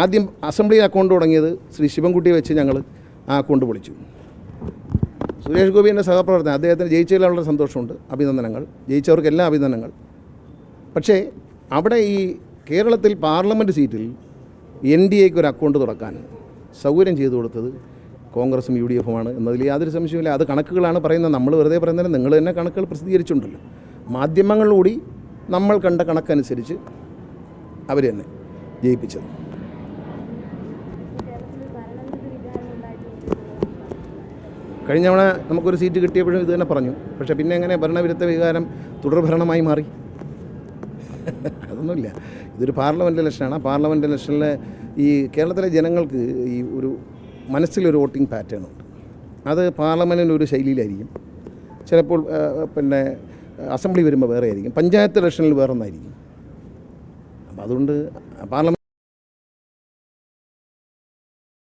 ആദ്യം അസംബ്ലിയിൽ അക്കൗണ്ട് തുടങ്ങിയത് ശ്രീ ശിവൻകുട്ടിയെ വെച്ച് ഞങ്ങൾ ആ അക്കൗണ്ട് പൊളിച്ചു. സുരേഷ് ഗോപി എന്റെ സഹപ്രവർത്തനം അദ്ദേഹത്തിന് ജയിച്ചതിൽ വളരെ സന്തോഷമുണ്ട് അഭിനന്ദനങ്ങൾ. ജയിച്ചവർക്ക് എല്ലാ അഭിനന്ദനങ്ങൾ. പക്ഷേ അവിടെ ഈ കേരളത്തിൽ പാർലമെന്റ് സീറ്റിൽ എൻ ഡി എക്ക് ഒരു അക്കൗണ്ട് തുറക്കാൻ സൗകര്യം ചെയ്തു കൊടുത്തത് കോൺഗ്രസും യു ഡി എഫുമാണ് എന്നതിൽ യാതൊരു സംശയമില്ല അത് കണക്കുകളാണ് പറയുന്നത്. നമ്മൾ വെറുതെ പറയുന്നതിന് നിങ്ങൾ തന്നെ കണക്കുകൾ പ്രസിദ്ധീകരിച്ചിട്ടുണ്ടല്ലോ. മാധ്യമങ്ങളിലൂടി നമ്മൾ കണ്ട കണക്കനുസരിച്ച് അവർ തന്നെ ജയിപ്പിച്ചത്. കഴിഞ്ഞ തവണ നമുക്കൊരു സീറ്റ് കിട്ടിയപ്പോഴും ഇത് തന്നെ പറഞ്ഞു. പക്ഷേ പിന്നെ എങ്ങനെ ഭരണവിരുദ്ധ വികാരം തുടർഭരണമായി മാറി? അതൊന്നുമില്ല. ഇതൊരു പാർലമെന്റ് ഇലക്ഷനാണ്. ആ പാർലമെന്റ് ഇലക്ഷനിൽ ഈ കേരളത്തിലെ ജനങ്ങൾക്ക് ഈ ഒരു മനസ്സിലൊരു വോട്ടിംഗ് പാറ്റേൺ ഉണ്ട്. അത് പാർലമെന്റിന്റെ ഒരു ശൈലിയിലായിരിക്കും. ചിലപ്പോൾ പിന്നെ അസംബ്ലി വരുമ്പോൾ വേറെ ആയിരിക്കും പഞ്ചായത്ത് ഇലക്ഷനിൽ വേറെ ഒന്നായിരിക്കും അപ്പോൾ അതുകൊണ്ട് പാർലമെന്റ്